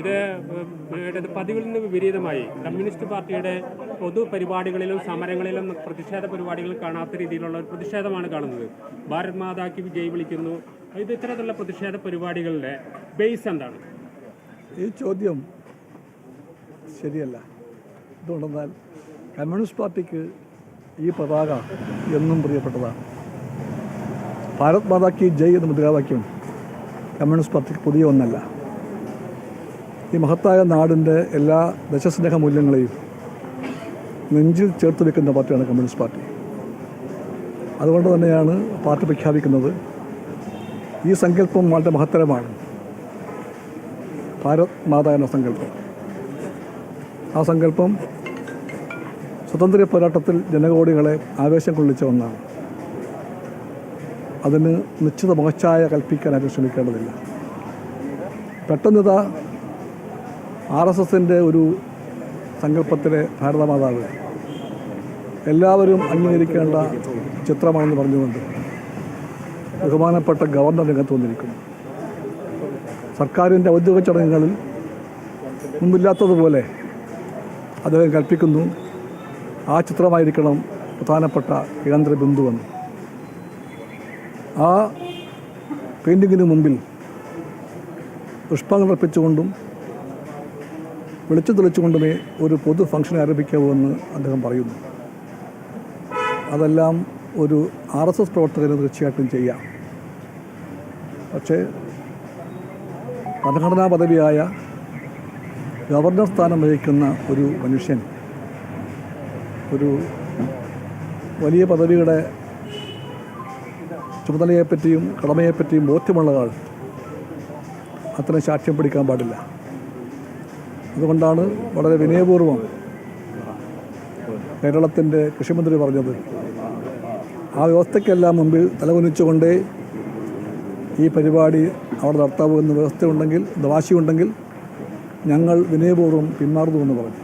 ഇത് പതിവിൽ നിന്ന് വിപരീതമായി. കമ്മ്യൂണിസ്റ്റ് പാർട്ടിയുടെ പൊതു പരിപാടികളിലും സമരങ്ങളിലും പ്രതിഷേധ പരിപാടികൾ കാണാത്ത രീതിയിലുള്ള ഒരു പ്രതിഷേധമാണ് കാണുന്നത്. ഭാരത് മാതാക്ക് വിജയ് വിളിക്കുന്നു. ഇത് ഇത്തരത്തിലുള്ള പ്രതിഷേധ പരിപാടികളുടെ ബേസ് എന്താണ്? ഈ ചോദ്യം ശരിയല്ല. എന്തുകൊണ്ടെന്നാൽ കമ്മ്യൂണിസ്റ്റ് പാർട്ടിക്ക് ഈ പതാക എന്നും പ്രിയപ്പെട്ടതാണ്. ഭാരത് മാതാക്ക് ജയ് എന്ന മുദ്രാവാക്യം കമ്മ്യൂണിസ്റ്റ് പാർട്ടിക്ക് പുതിയ ഒന്നല്ല. ഈ മഹത്തായ നാടിന്റെ എല്ലാ ദശസ്നേഹ മൂല്യങ്ങളെയും നെഞ്ചിൽ ചേർത്ത് വെക്കുന്ന പാർട്ടിയാണ് കമ്മ്യൂണിസ്റ്റ് പാർട്ടി. അതുകൊണ്ട് തന്നെയാണ് പാർട്ടി പ്രഖ്യാപിക്കുന്നത് ഈ സങ്കല്പം വളരെ മഹത്തരമാണ്. ഭാരത് മാതാ എന്ന സങ്കല്പം. ആ സങ്കല്പം സ്വതന്ത്ര പോരാട്ടത്തിൽ ജനകോടികളെ ആവേശം കൊള്ളിച്ച ഒന്നാണ്. അതിന് നിശ്ചിത മുഖച്ഛായ കൽപ്പിക്കാനായിട്ട് ശ്രമിക്കേണ്ടതില്ല. പെട്ടെന്നിതാ ആർ എസ് എസിന്റെ ഒരു സങ്കല്പത്തിലെ ഭാരതമാതാവ് എല്ലാവരും അംഗീകരിക്കേണ്ട ചിത്രമാണെന്ന് പറഞ്ഞുകൊണ്ട് ബഹുമാനപ്പെട്ട ഗവർണർ രംഗത്ത് വന്നിരിക്കുന്നു. സർക്കാരിന്റെ ഔദ്യോഗിക ചടങ്ങുകളിൽ മുമ്പില്ലാത്തതുപോലെ അദ്ദേഹം കൽപ്പിക്കുന്നു ആ ചിത്രമായിരിക്കണം പ്രധാനപ്പെട്ട കേന്ദ്ര ബിന്ദുവെന്ന്. ആ പെയിന്റിങ്ങിന് മുമ്പിൽ പുഷ്പങ്ങൾ അർപ്പിച്ചുകൊണ്ടും വെളിച്ചം തെളിച്ചുകൊണ്ടുമേ ഒരു പൊതു ഫംഗ്ഷൻ ആരംഭിക്കാവൂ എന്ന് അദ്ദേഹം പറയുന്നു. അതെല്ലാം ഒരു ആർ എസ് എസ് പ്രവർത്തകന് തീർച്ചയായിട്ടും ചെയ്യാം. പക്ഷേ ഭരണഘടനാ പദവിയായ ഗവർണർ സ്ഥാനം വഹിക്കുന്ന ഒരു മനുഷ്യൻ ഒരു വലിയ പദവിയുടെ ചുമതലയെപ്പറ്റിയും കടമയെപ്പറ്റിയും ബോധ്യമുള്ള ആൾ അത്തരം സാക്ഷ്യം പിടിക്കാൻ പാടില്ല. അതുകൊണ്ടാണ് വളരെ വിനയപൂർവം കേരളത്തിന്റെ കൃഷിമന്ത്രി പറഞ്ഞത് ആ വ്യവസ്ഥയ്ക്കെല്ലാം മുമ്പിൽ തലകുനിച്ചുകൊണ്ടേ ഈ പരിപാടി അവിടെ നടത്താവൂ എന്ന വ്യവസ്ഥയുണ്ടെങ്കിൽ ദവാശിയുണ്ടെങ്കിൽ ഞങ്ങൾ വിനയപൂർവം പിന്മാറുന്നു എന്ന് പറഞ്ഞു.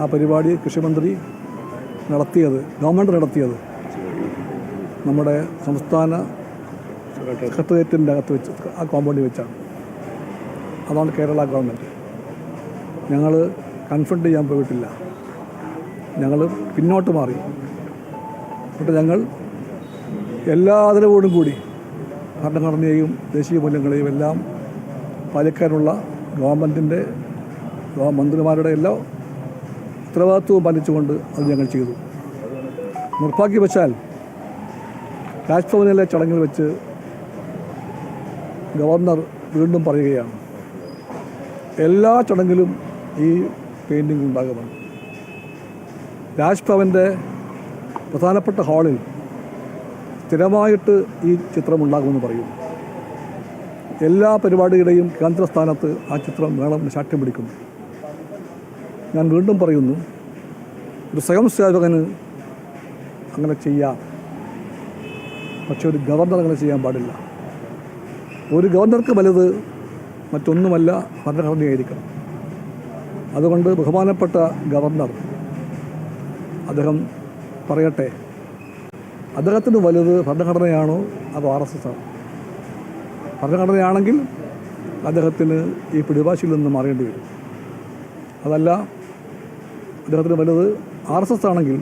ആ പരിപാടി കൃഷിമന്ത്രി നടത്തിയത് ഗവൺമെന്റ് നടത്തിയത് നമ്മുടെ സംസ്ഥാന സെക്രട്ടേറിയറ്റിന്റെ അകത്ത് വെച്ച് ആ കോമ്പൗണ്ടിൽ വെച്ചാണ്. അതാണ് കേരള ഗവൺമെന്റ്. ഞങ്ങൾ കൺഫ്രണ്ട് ചെയ്യാൻ പോയിട്ടില്ല. ഞങ്ങൾ പിന്നോട്ട് മാറി. എന്നിട്ട് ഞങ്ങൾ എല്ലാ ആദരവോടും കൂടി ഭരണഘടനയെയും ദേശീയ മൂല്യങ്ങളെയും എല്ലാം പാലിക്കാനുള്ള ഗവൺമെന്റിന്റെ മന്ത്രിമാരുടെ എല്ലാ ഉത്തരവാദിത്വവും പാലിച്ചുകൊണ്ട് അത് ഞങ്ങൾ ചെയ്തു. നിർഭാഗ്യവശാൽ രാജ്ഭവനിലെ ചടങ്ങിൽ വെച്ച് ഗവർണർ വീണ്ടും പറയുകയാണ് എല്ലാ ചടങ്ങിലും ഈ പെയിന്റിംഗ് ഉണ്ടാകുമെന്ന് രാജ്ഭവന്റെ പ്രധാനപ്പെട്ട ഹാളിൽ സ്ഥിരമായിട്ട് ഈ ചിത്രം ഉണ്ടാകുമെന്ന് പറയുന്നു എല്ലാ പരിപാടിയുടെയും കേന്ദ്രസ്ഥാനത്ത് ആ ചിത്രം വേണം സാക്ഷ്യം പിടിക്കുന്നു. ഞാൻ വീണ്ടും പറയുന്നു ഒരു സ്വയം സേവകന് അങ്ങനെ ചെയ്യാം. പക്ഷെ ഒരു ഗവർണർ അങ്ങനെ ചെയ്യാൻ പാടില്ല. ഒരു ഗവർണർക്ക് വലുത് മറ്റൊന്നുമല്ല ഭരണഘടനയായിരിക്കണം. അതുകൊണ്ട് ബഹുമാനപ്പെട്ട ഗവർണർ അദ്ദേഹം പറയട്ടെ അദ്ദേഹത്തിന് വലുത് ഭരണഘടനയാണോ അതോ ആർ എസ് എസ് ആണോ? ഭരണഘടനയാണെങ്കിൽ അദ്ദേഹത്തിന് ഈ പിടിവാശിയിൽ നിന്ന് മാറേണ്ടി വരും. അതല്ല അദ്ദേഹത്തിന് വലുത് ആർ എസ് എസ് ആണെങ്കിൽ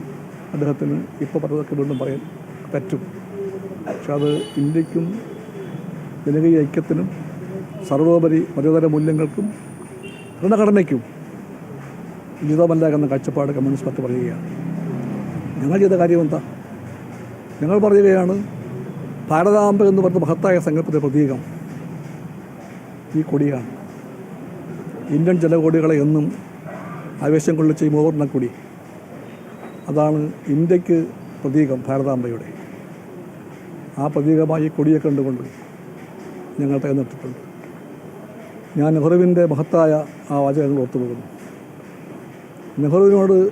അദ്ദേഹത്തിന് ഇപ്പോൾ പറഞ്ഞതൊക്കെ വീണ്ടും പറയാൻ പറ്റും. പക്ഷെ അത് ഇന്ത്യക്കും ജനകീയ ഐക്യത്തിനും സർവോപരി മതേതര മൂല്യങ്ങൾക്കും ഭരണഘടനയ്ക്കും ഉചിതമല്ല എന്ന കാഴ്ചപ്പാട് കമ്മ്യൂണിസ്റ്റ് പാർട്ടി പറയുകയാണ്. ഞങ്ങൾ ചെയ്ത കാര്യം എന്താ? ഞങ്ങൾ പറയുകയാണ് ഭാരതാംബ എന്ന് പറയുന്ന മഹത്തായ സങ്കല്പത്തെ പ്രതീകം ഈ കൊടിയാണ്. ഇന്ത്യൻ ജനകോടികളെ എന്നും ആവേശം കൊള്ളിച്ച ഈ മൂവർണ കൊടി. അതാണ് ഇന്ത്യയ്ക്ക് പ്രതീകം ഭാരതാംബയുടെ. ആ പ്രതീകമായി കൊടിയെ കണ്ടുകൊണ്ട് ഞങ്ങൾ തകർന്നിട്ടിട്ടുണ്ട് ഞാൻ നെഹ്റുവിന്റെ മഹത്തായ ആ വാചകങ്ങൾ ഓർത്തുപോകുന്നു നെഹ്റുവിനോട്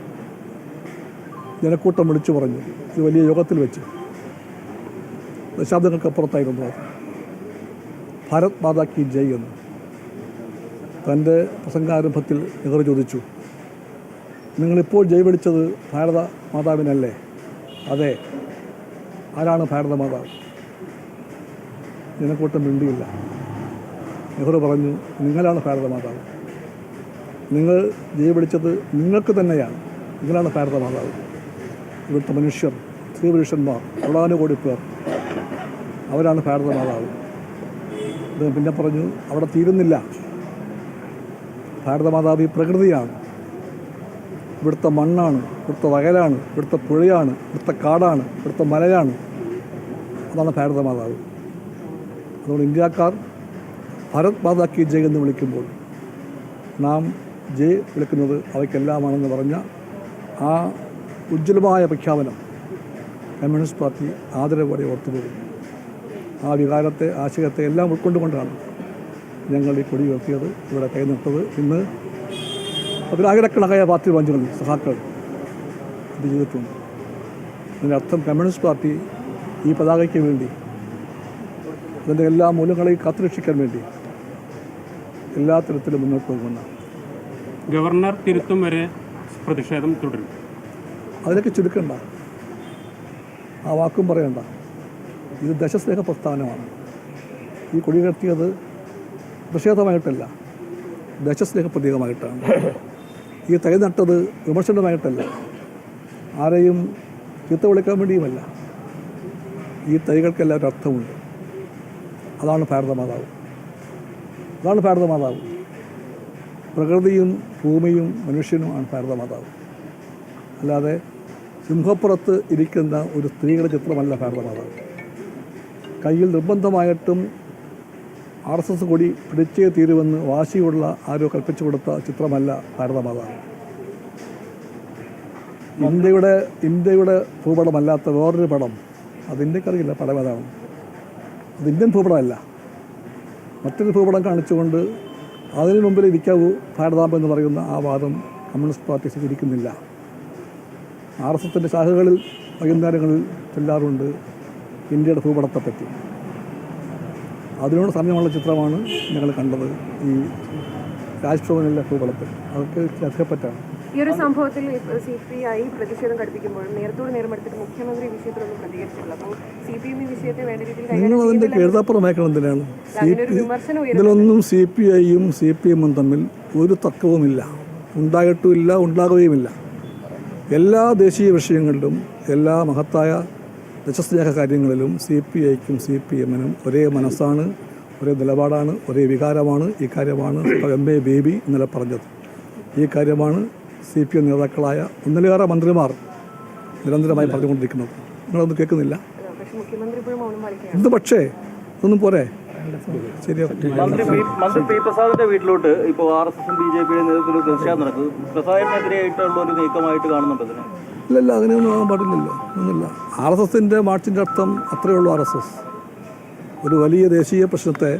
ജനക്കൂട്ടം വിളിച്ചു പറഞ്ഞു. ഇത് വലിയ യോഗത്തിൽ വെച്ച്. ദശാബ്ദങ്ങൾക്കപ്പുറത്തായിരുന്നു അത്. ഭാരത് മാതാ കി ജയ് എന്ന്. തന്റെ പ്രസംഗാരംഭത്തിൽ നെഹ്റു ചോദിച്ചു നിങ്ങളിപ്പോൾ ജയ് വിളിച്ചത് ഭാരത മാതാവിനല്ലേ? അതെ. ആരാണ് ഭാരതമാതാവ് ജനക്കൂട്ടം മിണ്ടിയില്ല. നെഹ്റു പറഞ്ഞു നിങ്ങളാണ് ഭാരതമാതാവ് നിങ്ങൾ ജയപിടിച്ചത് നിങ്ങൾക്ക് തന്നെയാണ്. നിങ്ങളാണ് ഭാരതമാതാവ് ഇവിടുത്തെ മനുഷ്യർ സ്ത്രീ പുരുഷന്മാർ കോടാനുകോടി പേർ. അവരാണ് ഭാരതമാതാവ് അദ്ദേഹം പിന്നെ പറഞ്ഞു അവിടെ തീരുന്നില്ല. ഭാരതമാതാവ് ഈ പ്രകൃതിയാണ്. ഇവിടുത്തെ മണ്ണാണ് ഇവിടുത്തെ വയലാണ് ഇവിടുത്തെ പുഴയാണ് ഇവിടുത്തെ കാടാണ് ഇവിടുത്തെ മലയാണ്. അതാണ് ഭാരതമാതാവ് അതുകൊണ്ട് ഇന്ത്യക്കാർ ഭരത് മാതാ കി ജയ് എന്ന് വിളിക്കുമ്പോൾ നാം ജയ് വിളിക്കുന്നത് അവയ്ക്കെല്ലാമാണെന്ന് പറഞ്ഞ ആ ഉജ്ജ്വലമായ പ്രഖ്യാപനം കമ്മ്യൂണിസ്റ്റ് പാർട്ടി ആദരവോടെ ഓർത്തുപോകും ആ വികാരത്തെ ആശയത്തെ എല്ലാം ഉൾക്കൊണ്ടുകൊണ്ടാണ് ഞങ്ങൾ ഈ കൊടി ഉയർത്തിയത് ഇവിടെ കൈനിട്ടത് ഇന്ന് പതിനായിരക്കണക്കായ പാർട്ടി പഞ്ചുകൾ സഹാക്കൾ ഇത് ചെയ്തിട്ടുണ്ട്. അതിന്റെ അർത്ഥം കമ്മ്യൂണിസ്റ്റ് പാർട്ടി ഈ പതാകയ്ക്ക് വേണ്ടി അതിന്റെ എല്ലാ മൂല്യങ്ങളെയും കാത്തുരക്ഷിക്കാൻ വേണ്ടി എല്ലാ തരത്തിലും മുന്നോട്ട് പോകുന്ന ഗവർണർ തിരുത്തും വരെ പ്രതിഷേധം തുടരും. അതിനൊക്കെ ചുരുക്കണ്ട. ആ വാക്കും പറയണ്ട. ഇത് ദശസ്നേഹ പ്രസ്ഥാനമാണ്. ഈ കൊടി കെട്ടിയത് പ്രതിഷേധമായിട്ടല്ല ദശസ്നേഹ പ്രതീകമായിട്ടാണ്. ഈ തൈ നട്ടത് വിമർശനമായിട്ടല്ല. ആരെയും ചീത്ത വിളിക്കാൻ വേണ്ടിയുമല്ല. ഈ തൈകൾക്കെല്ലാം ഒരു അർത്ഥമുണ്ട് അതാണ് ഭാരതമാതാവ്. അതാണ് ഭാരതമാതാവ്. പ്രകൃതിയും ഭൂമിയും മനുഷ്യനുമാണ് ഭാരതമാതാവ്. അല്ലാതെ സിംഹപ്പുറത്ത് ഇരിക്കുന്ന ഒരു സ്ത്രീകളുടെ ചിത്രമല്ല ഭാരതമാതാവ്. കയ്യിൽ നിർബന്ധമായിട്ടും ആർ എസ് എസ് കൂടി പിടിച്ചേ തീരുമെന്ന് വാശിയുള്ള ആരോ കൽപ്പിച്ചു കൊടുത്ത ചിത്രമല്ല ഭാരതമാത. ഇന്ത്യയുടെ ഇന്ത്യയുടെ ഭൂപടമല്ലാത്ത വേറൊരു പടം അത് ഇന്ത്യക്കറിയില്ല പടം ഏതാണ് അത് ഇന്ത്യൻ ഭൂപടമല്ല. മറ്റൊരു ഭൂപടം കാണിച്ചുകൊണ്ട് അതിനു മുമ്പിൽ ഇരിക്കാവൂ ഭാരതാമ്പ എന്ന് പറയുന്ന ആ വാദം കമ്മ്യൂണിസ്റ്റ് പാർട്ടി സ്വീകരിക്കുന്നില്ല ആർ എസ് എസിന്റെ ശാഖകളിൽ വൈകുന്നേരങ്ങളിൽ ചെല്ലാറുണ്ട് ഇന്ത്യയുടെ ഭൂപടത്തെപ്പറ്റി. അതിനോട് സമയമുള്ള ചിത്രമാണ് ഞങ്ങൾ കണ്ടത്. ഈ രാജ്ഭവനിലെ ഭൂപടത്തിൽ. അതൊക്കെ അധികപ്പറ്റാണ് ഈ ഒരു സംഭവത്തിൽ സി പി ഐ പ്രതിഷേധം ഘടിപ്പിക്കുമ്പോൾ നേരത്തോട് നേരമെടുത്തിട്ട് മുഖ്യമന്ത്രി വിഷയത്തിലൊന്നും പ്രതികരിച്ചിട്ടില്ല. അപ്പോൾ സി പി എം ഈ വിഷയത്തെ വേണ്ട രീതിയിൽ നിങ്ങൾ അതിന്റെ എഴുതാപ്പുറമേക്കണം എന്തിനാണ്? ഇതിലൊന്നും സി പി ഐയും സി പി എമ്മും തമ്മിൽ ഒരു തർക്കവുമില്ല. ഉണ്ടായിട്ടുമില്ല ഉണ്ടാകുകയുമില്ല എല്ലാ ദേശീയ വിഷയങ്ങളിലും എല്ലാ മഹത്തായ ദശസ്നേഹ കാര്യങ്ങളിലും സി പി ഐക്കും സി പി എമ്മിനും ഒരേ മനസ്സാണ് ഒരേ നിലപാടാണ് ഒരേ വികാരമാണ് ഈ കാര്യമാണ് എം എ ബേബി ഇന്നലെ പറഞ്ഞത്. ഈ കാര്യമാണ് സി പി എം നേതാക്കളായ ഒന്നിലേറെ മന്ത്രിമാർ നിരന്തരമായി പറഞ്ഞുകൊണ്ടിരിക്കുന്നത്. നിങ്ങളതൊന്നും കേൾക്കുന്നില്ല? ഇത് പക്ഷേ ഇതൊന്നും പോരെ? മന്ത്രി മന്ത്രി പി പ്രസാദിന്റെ വീട്ടിലോട്ട് ഇപ്പോൾ ആർ എസ് എസും ബി ജെ പിയുടെ നേതൃത്വത്തിൽ പ്രതിഷേധം നടക്കും പ്രസാദിനെതിരെയായിട്ടുള്ള ഒരു നീക്കമായിട്ട് കാണുന്നുണ്ട് ഇതിനെ? ഇല്ലല്ല അങ്ങനെയൊന്നും ആകാൻ പാടില്ലല്ലോ. ഒന്നുമില്ല. ആർ എസ് എസിന്റെ മാർച്ചിന്റെ അർത്ഥം അത്രയേ ഉള്ളൂ ആർ എസ് എസ്. ഒരു വലിയ ദേശീയ പ്രശ്നത്തെ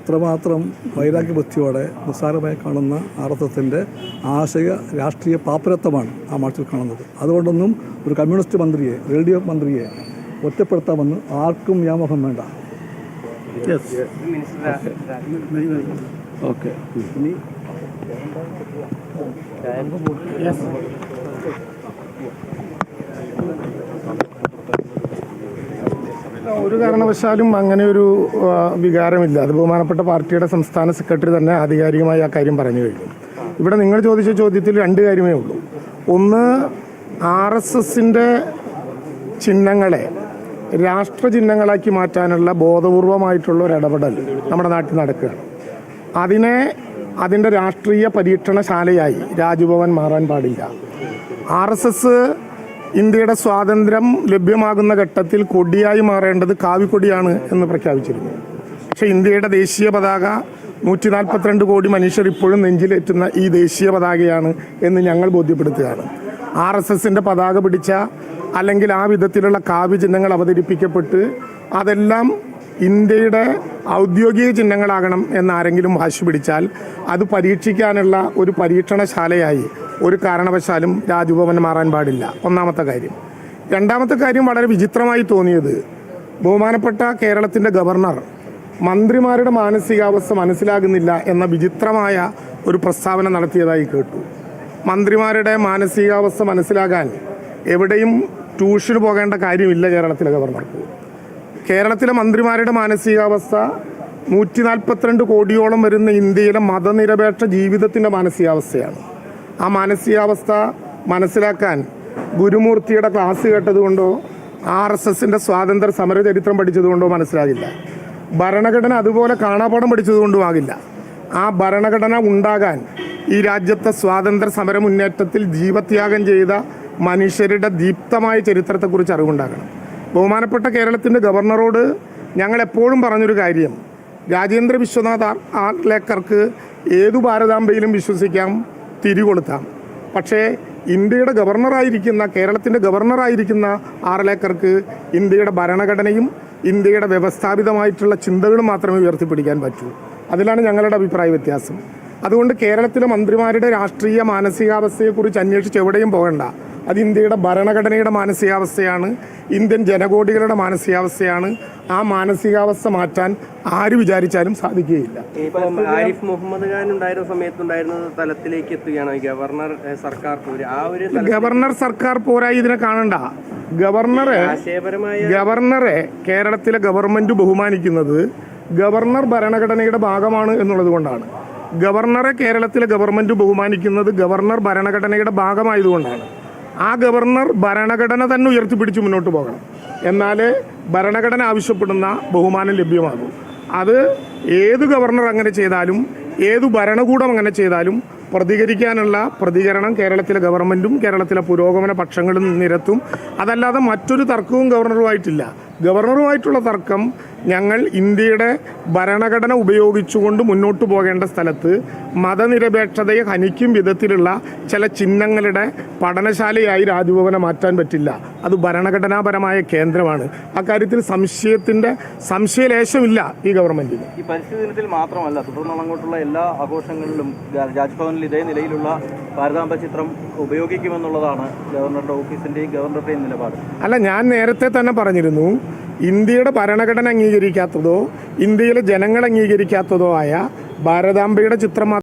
അത്രമാത്രം വൈരാഗ്യബുദ്ധിയോടെ നിസ്സാരമായി കാണുന്ന ആർ എസ് എസിന്റെ ആശയ രാഷ്ട്രീയ പാപ്പരത്വമാണ് ആ മാർച്ചിൽ കാണുന്നത്. അതുകൊണ്ടൊന്നും ഒരു കമ്മ്യൂണിസ്റ്റ് മന്ത്രിയെ എൽ ഡി എഫ് മന്ത്രിയെ ഒറ്റപ്പെടുത്താമെന്ന് ആർക്കും വ്യാമോഹം വേണ്ട. ഓക്കെ ഇനി ഒരു കാരണവശാലും അങ്ങനെ ഒരു വികാരമില്ല. അത് ബഹുമാനപ്പെട്ട പാർട്ടിയുടെ സംസ്ഥാന സെക്രട്ടറി തന്നെ ആധികാരികമായി ആ കാര്യം പറഞ്ഞു കഴിഞ്ഞു. ഇവിടെ നിങ്ങൾ ചോദിച്ച ചോദ്യത്തിൽ രണ്ട് കാര്യമേ ഉള്ളൂ. ഒന്ന് ആർ എസ് എസിന്റെ ചിഹ്നങ്ങളെ രാഷ്ട്ര ചിഹ്നങ്ങളാക്കി മാറ്റാനുള്ള ബോധപൂർവമായിട്ടുള്ള ഒരു ഇടപെടൽ നമ്മുടെ നാട്ടിൽ നടക്കുകയാണ്. അതിനെ അതിന്റെ രാഷ്ട്രീയ പരീക്ഷണശാലയായി രാജ്ഭവൻ മാറാൻ പാടില്ല. ആർ എസ് എസ് ഇന്ത്യയുടെ സ്വാതന്ത്ര്യം ലഭ്യമാകുന്ന ഘട്ടത്തിൽ കൊടിയായി മാറേണ്ടത് കാവിക്കൊടിയാണ് എന്ന് പ്രഖ്യാപിച്ചിരുന്നു. പക്ഷേ ഇന്ത്യയുടെ ദേശീയ പതാക നൂറ്റി നാൽപ്പത്തിരണ്ട് കോടി മനുഷ്യർ ഇപ്പോഴും നെഞ്ചിലേറ്റുന്ന ഈ ദേശീയ പതാകയാണ് എന്ന് ഞങ്ങൾ ബോധ്യപ്പെടുത്തുകയാണ്. ആർ എസ് എസിന്റെ പതാക പിടിച്ച അല്ലെങ്കിൽ ആ വിധത്തിലുള്ള കാവ്യ ചിഹ്നങ്ങൾ അവതരിപ്പിക്കപ്പെട്ട് അതെല്ലാം ഇന്ത്യയുടെ ഔദ്യോഗിക ചിഹ്നങ്ങളാകണം എന്നാരെങ്കിലും വാശി പിടിച്ചാൽ അത് പരീക്ഷിക്കാനുള്ള ഒരു പരീക്ഷണശാലയായി ഒരു കാരണവശാലും രാജ്ഭവൻ മാറാൻ പാടില്ല. ഒന്നാമത്തെ കാര്യം. രണ്ടാമത്തെ കാര്യം വളരെ വിചിത്രമായി തോന്നിയത് ബഹുമാനപ്പെട്ട കേരളത്തിന്റെ ഗവർണർ മന്ത്രിമാരുടെ മാനസികാവസ്ഥ മനസ്സിലാകുന്നില്ല എന്ന വിചിത്രമായ ഒരു പ്രസ്താവന നടത്തിയതായി കേട്ടു. മന്ത്രിമാരുടെ മാനസികാവസ്ഥ മനസ്സിലാകാൻ എവിടെയും ട്യൂഷന് പോകേണ്ട കാര്യമില്ല കേരളത്തിലെ ഗവർണർക്ക് കേരളത്തിലെ മന്ത്രിമാരുടെ മാനസികാവസ്ഥ നൂറ്റി നാൽപ്പത്തിരണ്ട് കോടിയോളം വരുന്ന ഇന്ത്യയിലെ മതനിരപേക്ഷ ജീവിതത്തിന്റെ മാനസികാവസ്ഥയാണ്. ആ മാനസികാവസ്ഥ മനസ്സിലാക്കാൻ ഗുരുമൂർത്തിയുടെ ക്ലാസ് കേട്ടതുകൊണ്ടോ ആർ എസ് എസിന്റെ സ്വാതന്ത്ര്യ സമര ചരിത്രം പഠിച്ചതുകൊണ്ടോ മനസ്സിലാകില്ല. ഭരണഘടന അതുപോലെ കാണാപാഠം പഠിച്ചതുകൊണ്ടും ആകില്ല. ആ ഭരണഘടന ഉണ്ടാകാൻ ഈ രാജ്യത്തെ സ്വാതന്ത്ര്യ സമര മുന്നേറ്റത്തിൽ ജീവത്യാഗം ചെയ്ത മനുഷ്യരുടെ ദീപ്തമായ ചരിത്രത്തെക്കുറിച്ച് അറിവുണ്ടാകണം. ബഹുമാനപ്പെട്ട കേരളത്തിന്റെ ഗവർണറോട് ഞങ്ങൾ എപ്പോഴും പറഞ്ഞൊരു കാര്യം രാജേന്ദ്ര വിശ്വനാഥ് ആർ- ആർലേക്കർക്ക് ഏതു ഭാരതാംബയിലും വിശ്വസിക്കാം തിരികൊളുത്താം. പക്ഷേ ഇന്ത്യയുടെ ഗവർണറായിരിക്കുന്ന കേരളത്തിന്റെ ഗവർണറായിരിക്കുന്ന ആർലേക്കർക്ക് ഇന്ത്യയുടെ ഭരണഘടനയും ഇന്ത്യയുടെ വ്യവസ്ഥാപിതമായിട്ടുള്ള ചിന്തകളും മാത്രമേ ഉയർത്തിപ്പിടിക്കാൻ പറ്റൂ. അതിലാണ് ഞങ്ങളുടെ അഭിപ്രായ വ്യത്യാസം. അതുകൊണ്ട് കേരളത്തിലെ മന്ത്രിമാരുടെ രാഷ്ട്രീയ മാനസികാവസ്ഥയെക്കുറിച്ച് അന്വേഷിച്ച് എവിടെയും പോകണ്ട. അത് ഇന്ത്യയുടെ ഭരണഘടനയുടെ മാനസികാവസ്ഥയാണ് ഇന്ത്യൻ ജനകോടികളുടെ മാനസികാവസ്ഥയാണ്. ആ മാനസികാവസ്ഥ മാറ്റാൻ ആര് വിചാരിച്ചാലും സാധിക്കുകയില്ല. ഇപ്പം ആരിഫ് മുഹമ്മദ് ഖാൻ ഉണ്ടായിരുന്ന സമയത്തുണ്ടായിരുന്ന തലത്തിലേക്ക് എത്തുകയാണ് ഗവർണർ സർക്കാർ പോര്. ആ ഒരു ഗവർണർ സർക്കാർ പോരായി ഇതിനെ കാണണ്ട. ഗവർണറെ ഗവർണറെ കേരളത്തിലെ ഗവൺമെന്റ് ബഹുമാനിക്കുന്നത് ഗവർണർ ഭരണഘടനയുടെ ഭാഗമാണ് എന്നുള്ളത് കൊണ്ടാണ്. ഗവർണറെ കേരളത്തിലെ ഗവൺമെന്റ് ബഹുമാനിക്കുന്നത് ഗവർണർ ഭരണഘടനയുടെ ഭാഗമായതുകൊണ്ടാണ്. ആ ഗവർണർ ഭരണഘടന തന്നെ ഉയർത്തിപ്പിടിച്ച് മുന്നോട്ട് പോകണം. എന്നാലേ ഭരണഘടന ആവശ്യപ്പെടുന്ന ബഹുമാനം ലഭ്യമാകും. അത് ഏത് ഗവർണർ അങ്ങനെ ചെയ്താലും ഏത് ഭരണകൂടം അങ്ങനെ ചെയ്താലും പ്രതികരിക്കാനുള്ള പ്രതികരണം കേരളത്തിലെ ഗവൺമെന്റും കേരളത്തിലെ പുരോഗമന പക്ഷങ്ങളും നിരത്തും. അതല്ലാതെ മറ്റൊരു തർക്കവും ഗവർണറുമായിട്ടില്ല. ഗവർണറുമായിട്ടുള്ള തർക്കം ഞങ്ങൾ ഇന്ത്യയുടെ ഭരണഘടന ഉപയോഗിച്ചുകൊണ്ട് മുന്നോട്ട് പോകേണ്ട സ്ഥലത്ത് മതനിരപേക്ഷതയെ ഹനിക്കും വിധത്തിലുള്ള ചില ചിഹ്നങ്ങളുടെ പഠനശാലയായി രാജ്ഭവനെ മാറ്റാൻ പറ്റില്ല. അത് ഭരണഘടനാപരമായ കേന്ദ്രമാണ്. അക്കാര്യത്തിൽ സംശയത്തിന്റെ സംശയലേശമില്ല ഈ ഗവൺമെന്റിന് ഈ പരിസ്ഥിതി ദിനത്തിൽ മാത്രമല്ല തുടർന്നുള്ള അങ്ങോട്ടുള്ള എല്ലാ ആഘോഷങ്ങളിലും രാജ്ഭവനിൽ ഇതേ നിലയിലുള്ള ഭാരതാംബ ചിത്രം ഉപയോഗിക്കുമെന്നുള്ളതാണ് ഗവർണറുടെ ഓഫീസിന്റെയും ഗവർണറുടെയും നിലപാട്. അല്ല ഞാൻ നേരത്തെ തന്നെ പറഞ്ഞിരുന്നു ഇന്ത്യയുടെ ഭരണഘടന അംഗീകരിക്കാത്തതോ ഇന്ത്യയിലെ ജനങ്ങൾ അംഗീകരിക്കാത്തതോ ആയ ഭാരതാംബയുടെ ചിത്രം